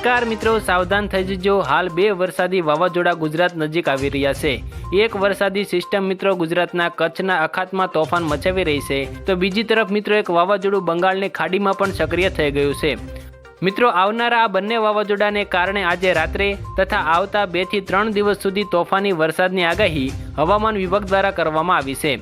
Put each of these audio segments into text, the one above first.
નમસ્કાર મિત્રો, સાવધાન થઈ જજો. હાલ બે વરસાદી વાવાઝોડા ગુજરાત નજીક આવી રહ્યા છે. એક વરસાદી સિસ્ટમ મિત્રો ગુજરાતના કચ્છના અખાતમાં તોફાન મચાવી રહી છે. તો બીજી તરફ મિત્રો, એક વાવાઝોડું બંગાળની ખાડીમાં પણ સક્રિય થઈ ગયું છે. મિત્રો, આવનારા આ બંને વાવાઝોડાને કારણે આજે રાત્રે તથા આવતા બેથી ત્રણ દિવસ સુધી તોફાની વરસાદની આગાહી હવામાન વિભાગ દ્વારા કરવામાં આવી છે.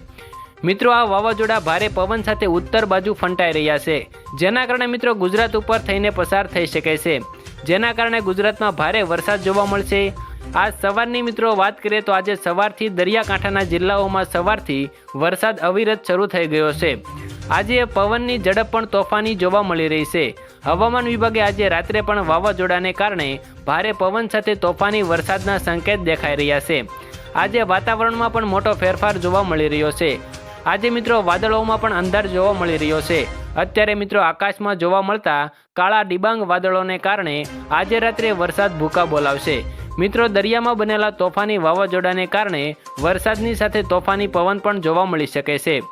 મિત્રો, આ વાવાઝોડા ભારે પવન સાથે ઉત્તર બાજુ ફંટાઈ રહ્યા છે. જેના કારણે મિત્રો ગુજરાત ઉપર થઈને પસાર થઈ શકે છે. જેના કારણે ગુજરાતમાં ભારે વરસાદ જોવા મળશે. આજ સવારની મિત્રો વાત કરીએ તો આજે સવારથી દરિયાકાંઠાના જિલ્લાઓમાં સવારથી વરસાદ અવિરત શરૂ થઈ ગયો છે. આજે પવનની ઝડપ પણ તોફાની જોવા મળી રહી છે. હવામાન વિભાગે આજે રાત્રે પણ વાવાઝોડાને કારણે ભારે પવન સાથે તોફાની વરસાદના સંકેત દેખાઈ રહ્યા છે. આજે વાતાવરણમાં પણ મોટો ફેરફાર જોવા મળી રહ્યો છે. આજે મિત્રો વાદળોમાં પણ અંધાર જોવા મળી રહ્યો છે. અત્યારે મિત્રો આકાશમાં જોવા મળતા કાળા ડિબાંગ વાદળોને કારણે આજે રાત્રે વરસાદ ભૂકા બોલાવશે. મિત્રો, દરિયામાં બનેલા તોફાની વાવાઝોડાને કારણે વરસાદની સાથે તોફાની પવન પણ જોવા મળી શકે છે.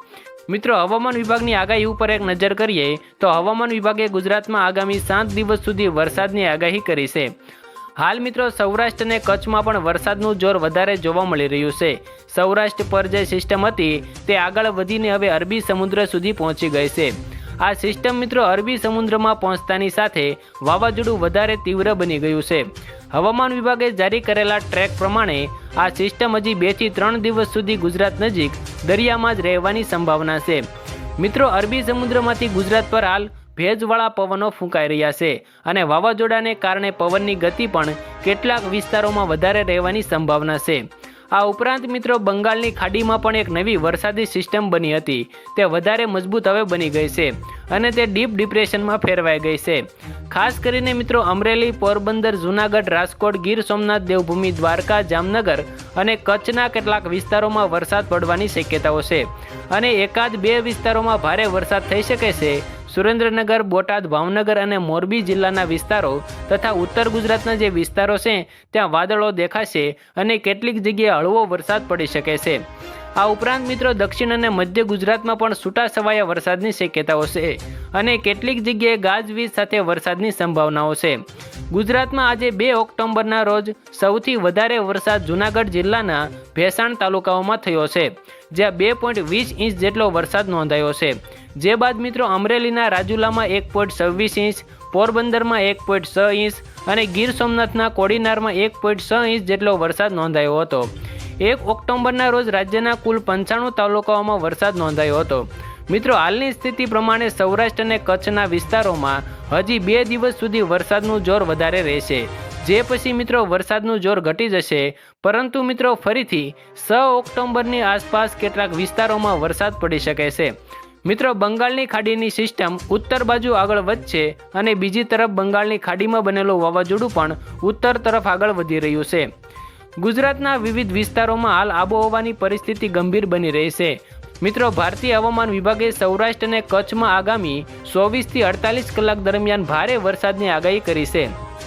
મિત્રો, હવામાન વિભાગની આગાહી ઉપર એક નજર કરીએ તો હવામાન વિભાગે ગુજરાતમાં આગામી સાત દિવસ સુધી વરસાદની આગાહી કરી છે. હાલ મિત્રો, સૌરાષ્ટ્ર અને કચ્છમાં પણ વરસાદનું જોર વધારે જોવા મળી રહ્યું છે. સૌરાષ્ટ્ર પર જે સિસ્ટમ હતી તે આગળ વધીને હવે અરબી સમુદ્ર સુધી પહોંચી ગઈ છે. આ સિસ્ટમ મિત્રો અરબી સમુદ્રમાં પહોંચતાની સાથે વાવાઝોડું વધારે તીવ્ર બની ગયું છે. હવામાન વિભાગે જારી કરેલા ટ્રેક પ્રમાણે આ સિસ્ટમ હજી બેથી ત્રણ દિવસ સુધી ગુજરાત નજીક દરિયામાં જ રહેવાની સંભાવના છે. મિત્રો અરબી સમુદ્રમાંથી ગુજરાત પર હાલ ભેજવાળા પવનો ફૂંકાઈ રહ્યા છે અને વાવાઝોડાને કારણે પવનની ગતિ પણ કેટલાક વિસ્તારોમાં વધારે રહેવાની સંભાવના છે. આ ઉપરાંત મિત્રો બંગાળની ખાડીમાં પણ એક નવી વરસાદી સિસ્ટમ બની હતી. તે વધારે મજબૂત હવે બની ગઈ છે અને તે ડીપ ડિપ્રેશનમાં ફેરવાઈ ગઈ છે. ખાસ કરીને મિત્રો અમરેલી, પોરબંદર, જૂનાગઢ, રાજકોટ, ગીર સોમનાથ, દેવભૂમિ, દ્વારકા, જામનગર અને કચ્છના કેટલાક વિસ્તારોમાં વરસાદ પડવાની શક્યતાઓ છે. અને એકાદ બે વિસ્તારોમાં ભારે વરસાદ થઈ શકે છે સુરેન્દ્રનગર, બોટાદ, ભાવનગર અને મોરબી જિલ્લાના વિસ્તારો તથા ઉત્તર ગુજરાતના જે વિસ્તારો છે, ત્યાં વાદળો દેખાશે અને કેટલીક જગ્યાએ હળવો વરસાદ પડી શકે છે. આ ઉપરાંત મિત્રો દક્ષિણ અને મધ્ય ગુજરાતમાં પણ છૂટા છવાયા વરસાદની શક્યતાઓ છે અને કેટલીક જગ્યાએ ગાજવીજ સાથે વરસાદની સંભાવનાઓ છે. ગુજરાતમાં આજે બે ઓક્ટોબરના રોજ સૌથી વધારે વરસાદ જૂનાગઢ જિલ્લાના ભેસાણ તાલુકાઓમાં થયો છે, જ્યાં બે પોઈન્ટ વીસ ઇંચ જેટલો વરસાદ નોંધાયો છે. જે બાદ મિત્રો અમરેલીના રાજુલામાં એક પોઈન્ટ છવ્વીસ ઇંચ, પોરબંદરમાં એક પોઈન્ટ છ ઇંચ અને ગીર સોમનાથના કોડીનારમાં એક પોઈન્ટ છ ઇંચ જેટલો વરસાદ નોંધાયો હતો. એક ઓક્ટોબરના રોજ રાજ્યના કુલ પંચાણું તાલુકાઓમાં વરસાદ નોંધાયો હતો. મિત્રો, હાલની સ્થિતિ પ્રમાણે સૌરાષ્ટ્ર અને કચ્છના વિસ્તારોમાં હજી બે દિવસ સુધી વરસાદનું જોર વધારે રહેશે. જે પછી મિત્રો વરસાદનું જોર ઘટી જશે, પરંતુ મિત્રો ફરીથી છ ઓક્ટોબરની આસપાસ કેટલાક વિસ્તારોમાં વરસાદ પડી શકે છે. મિત્રો, બંગાળની ખાડીની સિસ્ટમ ઉત્તર બાજુ આગળ વધશે અને બીજી તરફ બંગાળની ખાડીમાં બનેલું વાવાઝોડું પણ ઉત્તર તરફ આગળ વધી રહ્યું છે. ગુજરાતના વિવિધ વિસ્તારોમાં હાલ આબોહવાની પરિસ્થિતિ ગંભીર બની રહી છે. મિત્રો, ભારતીય હવામાન વિભાગે સૌરાષ્ટ્ર અને કચ્છમાં આગામી ચોવીસથી અડતાલીસ કલાક દરમિયાન ભારે વરસાદની આગાહી કરી છે.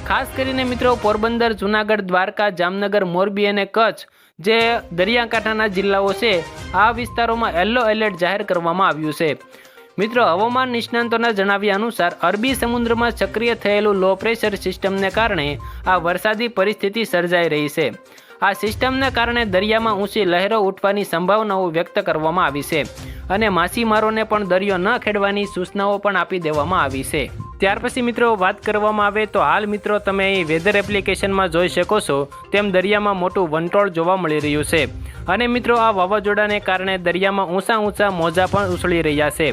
ખાસ કરીને મિત્રો, પોરબંદર, જૂનાગઢ, દ્વારકા, જામનગર, મોરબી અને કચ્છ, જે દરિયાકાંઠાના જિલ્લાઓ છે, આ વિસ્તારોમાં યલો એલર્ટ જાહેર કરવામાં આવ્યું છે. મિત્રો, હવામાન નિષ્ણાંતોના જણાવ્યા અનુસાર, અરબી સમુદ્રમાં સક્રિય થયેલું લો પ્રેશર સિસ્ટમને કારણે આ વરસાદી પરિસ્થિતિ સર્જાઈ રહી છે. આ સિસ્ટમને કારણે દરિયામાં ઊંચી લહેરો ઉઠવાની સંભાવનાઓ વ્યક્ત કરવામાં આવી છે અને માછીમારોને પણ દરિયો ન ખેડવાની સૂચનાઓ પણ આપી દેવામાં આવી છે. ત્યાર પછી મિત્રો, વાત કરવામાં આવે તો હાલ મિત્રો, તમે અહીં વેધર એપ્લિકેશનમાં જોઈ શકો છો, તેમ દરિયામાં મોટું વંટોળ જોવા મળી રહ્યું છે. અને મિત્રો, આ વાવાઝોડાને કારણે દરિયામાં ઊંચા ઊંચા મોજા પણ ઉછળી રહ્યા છે.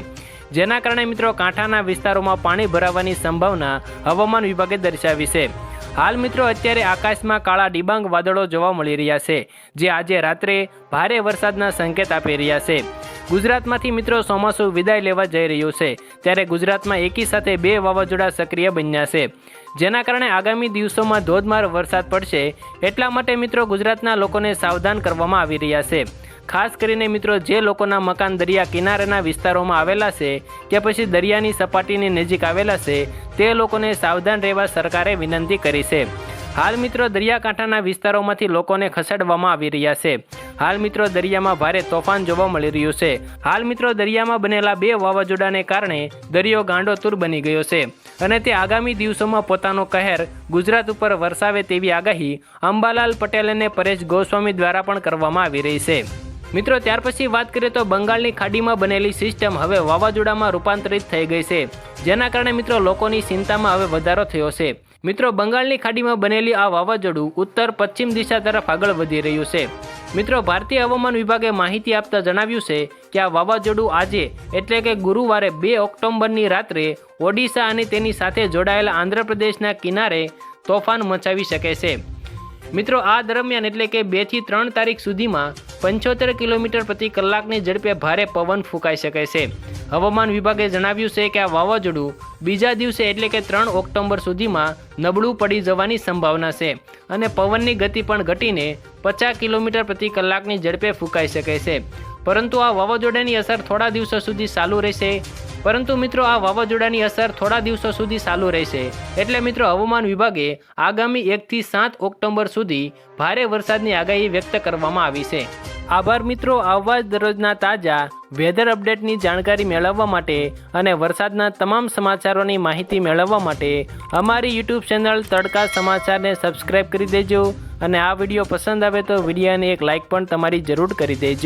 જેના કારણે મિત્રો કાંઠાના વિસ્તારોમાં પાણી ભરાવાની સંભાવના હવામાન વિભાગે દર્શાવી છે. હાલ મિત્રો અત્યારે આકાશમાં કાળા ડિબાંગ વાદળો જોવા મળી રહ્યા છે, જે આજે રાત્રે ભારે વરસાદના સંકેત આપી રહ્યા છે. ગુજરાતમાંથી મિત્રો ચોમાસું વિદાય લેવા જઈ રહ્યું છે, ત્યારે ગુજરાતમાં એકી સાથે બે વાવાઝોડા સક્રિય બન્યા છે. જેના કારણે આગામી દિવસોમાં ધોધમાર વરસાદ પડશે, એટલા માટે મિત્રો ગુજરાતના લોકોને સાવધાન કરવામાં આવી રહ્યા છે. ખાસ કરીને મિત્રો, જે લોકોના મકાન દરિયા કિનારેના વિસ્તારોમાં આવેલા છે, કે પછી દરિયાની સપાટીની નજીક આવેલા છે, તે લોકોને સાવધાન રહેવા સરકારે વિનંતી કરી છે. હાલ મિત્રો, દરિયાકાંઠાના વિસ્તારોમાંથી લોકોને ખસેડવામાં આવી રહ્યા છે. હાલ મિત્રો, દરિયામાં ભારે તોફાન જોવા મળી રહ્યું છે. હાલ મિત્રો, દરિયામાં બનેલા બે વાવાઝોડાને કારણે દરિયો ગાંડોતુર બની ગયો છે અને તે આગામી દિવસોમાં પોતાનો કહેર ગુજરાત ઉપર વરસાવે તેવી આગાહી અંબાલાલ પટેલ અને પરેશ ગોસ્વામી દ્વારા પણ કરવામાં આવી રહી છે. મિત્રો, ત્યાર પછી વાત કરીએ તો બંગાળની ખાડીમાં બનેલી સિસ્ટમ હવે વાવાઝોડામાં રૂપાંતરિત થઈ ગઈ છે, જેના કારણે મિત્રો લોકોની ચિંતામાં હવે વધારો થયો છે. મિત્રો, બંગાળની ખાડીમાં બનેલી આ વાવાઝોડું ઉત્તર પશ્ચિમ દિશા તરફ આગળ વધી રહ્યું છે. મિત્રો, ભારતીય હવામાન વિભાગે માહિતી આપતા જણાવ્યું છે કે આ વાવાઝોડું આજે એટલે કે ગુરુવારે બે ઓક્ટોબરની રાત્રે ઓડિશા અને તેની સાથે જોડાયેલા આંધ્રપ્રદેશના કિનારે તોફાન મચાવી શકે છે. મિત્રો, આ દરમિયાન એટલે કે બેથી ત્રણ તારીખ સુધીમાં પંચોતેર કિલોમીટર પ્રતિ કલાકની ઝડપે ભારે પવન ફૂંકાઈ શકે છે. હવામાન વિભાગે જણાવ્યું છે કે આ વાવાઝોડું બીજા દિવસે એટલે કે ત્રણ ઓક્ટોબર સુધીમાં નબળું પડી જવાની સંભાવના છે અને પવનની ગતિ પણ ઘટીને પચાસ કિલોમીટર પ્રતિ કલાકની ઝડપે ફૂંકાઈ શકે છે. પરંતુ આ વાવાઝોડાની અસર થોડા દિવસો સુધી ચાલુ રહેશે. પરંતુ મિત્રો, આ વાવાઝોડાની અસર થોડા દિવસો સુધી ચાલુ રહેશે. એટલે મિત્રો, હવામાન વિભાગે આગામી એકથી સાત ઓક્ટોબર સુધી ભારે વરસાદની આગાહી વ્યક્ત કરવામાં આવી છે. આભાર મિત્રો, આવવા દરરોજના તાજા વેધર અપડેટની જાણકારી મેળવવા માટે અને વરસાદના તમામ સમાચારોની માહિતી મેળવવા માટે અમારી યુટ્યુબ ચેનલ તડકા સમાચારને સબસ્ક્રાઇબ કરી દેજો અને આ વીડિયો પસંદ આવે તો વિડીયોને એક લાઇક પણ તમારી જરૂર કરી દેજો.